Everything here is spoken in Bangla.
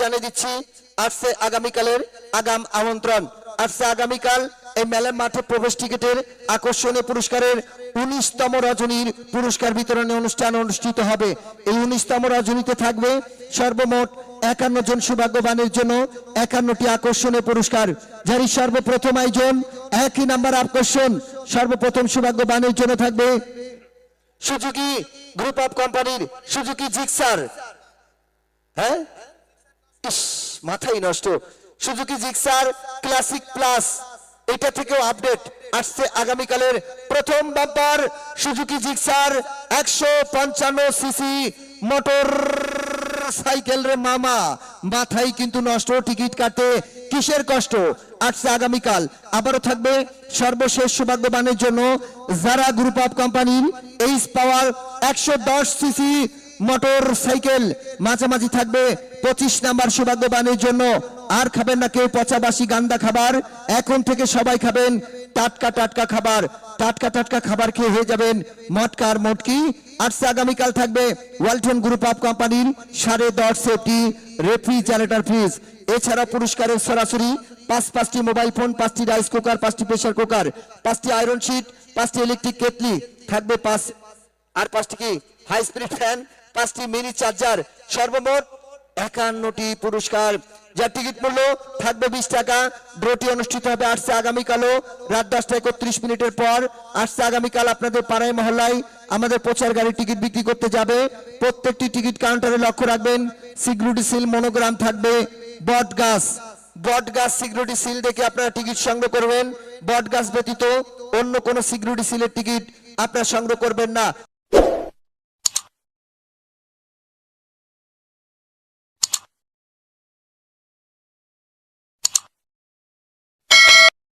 জানিয়ে দিচ্ছি, আসছে আগামীকালের আগাম আমন্ত্রণ। আসছে আগামীকাল এই মেলা মাঠে প্রবেশ টিকিটের আকর্ষণীয় পুরস্কারের উনিশতম রজনীর পুরস্কার অনুষ্ঠান অনুষ্ঠিত হবে। এই উনিশতম রজনীতে থাকবে সর্বমোট একান্ন জন সৌভাগ্যবানের জন্য একান্নটি আকর্ষণীয় পুরস্কার। যারই সর্বপ্রথম আয়োজন, একই নাম্বার আকর্ষণ সর্বপ্রথম সৌভাগ্যবানের জন্য থাকবে সুজুকি গ্রুপ অফ কোম্পানির সুজুকি জিক্সার হ্যাঁ? ইস, মাথাই নষ্ট। সুজুকি জিক্সার, ক্লাসিক প্লাস, এটা থেকেও আপডেট। আসছে আগামীকালের প্রথম বাম্পার সুজুকি জিক্সার একশো পঞ্চান্ন সিসি মোটর সাইকেল রে মামা। মাথাই কিন্তু নষ্ট, টিকিট কাটতে কিসের কষ্ট? আসছে আগামীকাল। আবারও থাকবে সর্বশেষ সৌভাগ্যবানের জন্য যারা গ্রুপ অফ কোম্পানির এইচ পাওয়ার একশো দশ সিসি মোটর সাইকেল মাঝামাঝি থাকবে। পঁচিশ নাম্বার সৌভাগ্যবানের জন্য আর খাবেন না কেউ পচাবাসি গান্দা খাবার। এখন থেকে সবাই খাবেন টাটকা টাটকা খাবার। টাটকা টাটকা খাবার খেয়ে হয়ে যাবেন মটকা। আর মটকি আসছে আগামীকাল থাকবে ওয়ালটন গ্রুপ অফ কোম্পানির সাড়ে দশ সেফটি রেফ্রিজারেটর ফ্রিজ। এছাড়া পুরস্কারের সরাসরি পাঁচ পাঁচটি মোবাইল ফোন, পাঁচটি রাইস কুকার, পাঁচটি প্রেসার কুকার, পাঁচটি আয়রন শিট, পাঁচটি ইলেকট্রিক কেটলি থাকবে পাঁচ। আর পাঁচটি কি? হাই স্পিড ফ্যান পাঁচটি মিনি চার্জার সর্বমোট একান্নটি পুরস্কার। যার টিকিট মূল্য থাকবে বিশ টাকা। ড্রটি অনুষ্ঠিত হবে আসছে আগামীকালও। রাত দশটা একত্রিশ মিনিটের পর আসছে আগামীকাল আপনাদের পাড়ায় মহল্লায় আমাদের প্রচার গাড়ি টিকিট বিক্রি করতে যাবে। প্রত্যেকটি টিকিট কাউন্টারে লক্ষ্য রাখবেন, সিকিউরিটি সিল মনোগ্রাম থাকবে বট গাছ বট গাছ সিকিউরিটি সিল দেখে আপনারা টিকিট সংগ্রহ করবেন। বট গাছ ব্যতীত অন্য কোনো সিকিউরিটি সিলের টিকিট আপনারা সংগ্রহ করবেন না।